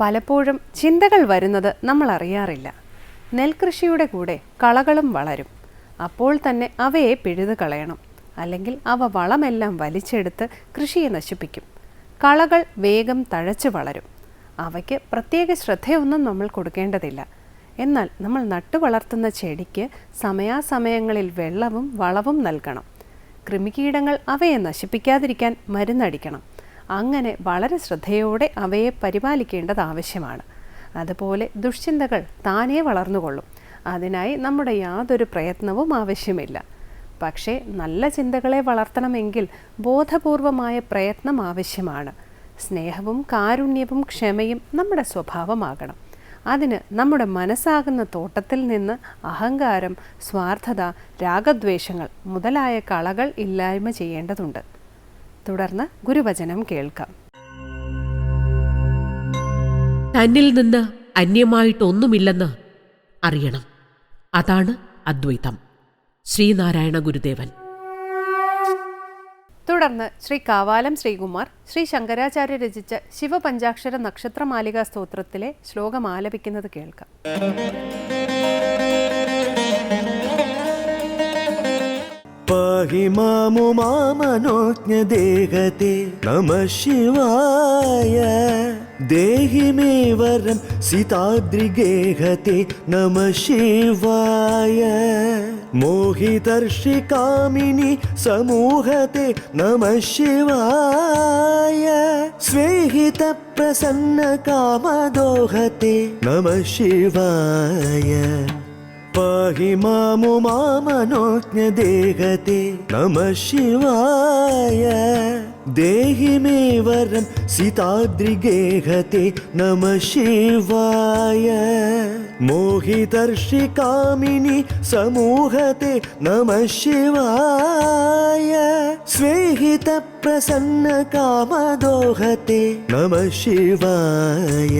പലപ്പോഴും ചിന്തകൾ വരുന്നത് നമ്മൾ അറിയാറില്ല. നെൽകൃഷിയുടെ കൂടെ കളകളും വളരും. അപ്പോൾ തന്നെ അവയെ പിഴുതു കളയണം. അല്ലെങ്കിൽ അവ വളമെല്ലാം വലിച്ചെടുത്ത് കൃഷിയെ നശിപ്പിക്കും. കളകൾ വേഗം തഴച്ചു വളരും. അവയ്ക്ക് പ്രത്യേക ശ്രദ്ധയൊന്നും നമ്മൾ കൊടുക്കേണ്ടതില്ല. എന്നാൽ നമ്മൾ നട്ടു വളർത്തുന്ന ചെടിക്ക് സമയാസമയങ്ങളിൽ വെള്ളവും വളവും നൽകണം. കൃമികീടങ്ങൾ അവയെ നശിപ്പിക്കാതിരിക്കാൻ മരുന്നടിക്കണം. അങ്ങനെ വളരെ ശ്രദ്ധയോടെ അവയെ പരിപാലിക്കേണ്ടത് ആവശ്യമാണ്. അതുപോലെ ദുഷ്ചിന്തകൾ താനേ വളർന്നുകൊള്ളും. അതിനായി നമ്മുടെ യാതൊരു പ്രയത്നവും ആവശ്യമില്ല. പക്ഷേ നല്ല ചിന്തകളെ വളർത്തണമെങ്കിൽ ബോധപൂർവമായ പ്രയത്നം ആവശ്യമാണ്. സ്നേഹവും കാരുണ്യവും ക്ഷമയും നമ്മുടെ സ്വഭാവമാകണം. അതിന് നമ്മുടെ മനസ്സാകുന്ന തോട്ടത്തിൽ നിന്ന് അഹങ്കാരം സ്വാർത്ഥത രാഗദ്വേഷങ്ങൾ മുതലായ കളകൾ ഇല്ലായ്മ ചെയ്യേണ്ടതുണ്ട്. തുടർന്ന് ഗുരുവചനം കേൾക്കാം. തന്നിൽ നിന്ന് അന്യമായിട്ടൊന്നുമില്ലെന്ന് അറിയണം. അതാണ് അദ്വൈതം. ശ്രീനാരായണ ഗുരുദേവൻ. തുടർന്ന് ശ്രീ കാവാലം ശ്രീകുമാർ ശ്രീ ശങ്കരാചാര്യ രചിച്ച ശിവപഞ്ചാക്ഷര നക്ഷത്രമാലിക സ്തോത്രത്തിലെ ശ്ലോകം ആലപിക്കുന്നത് കേൾക്കാം. पाहि मामु मामनोज्ञदेहते नमः शिवाय देहि मे वरं सिताद्रिगेहते नमः शिवाय मोहितर्षिकामिनि समूहते नमः शिवाय स्वेहितप्रसन्नकामदोहते नमः शिवाय पाहि मामु मामनोज्ञदेहते नमः शिवाय देहि मे वरं सिताद्रिगेहते नमः शिवाय मोहितर्षिकामिनि समूहते नमः शिवाय स्वेहितप्रसन्नकामदोहते नमः शिवाय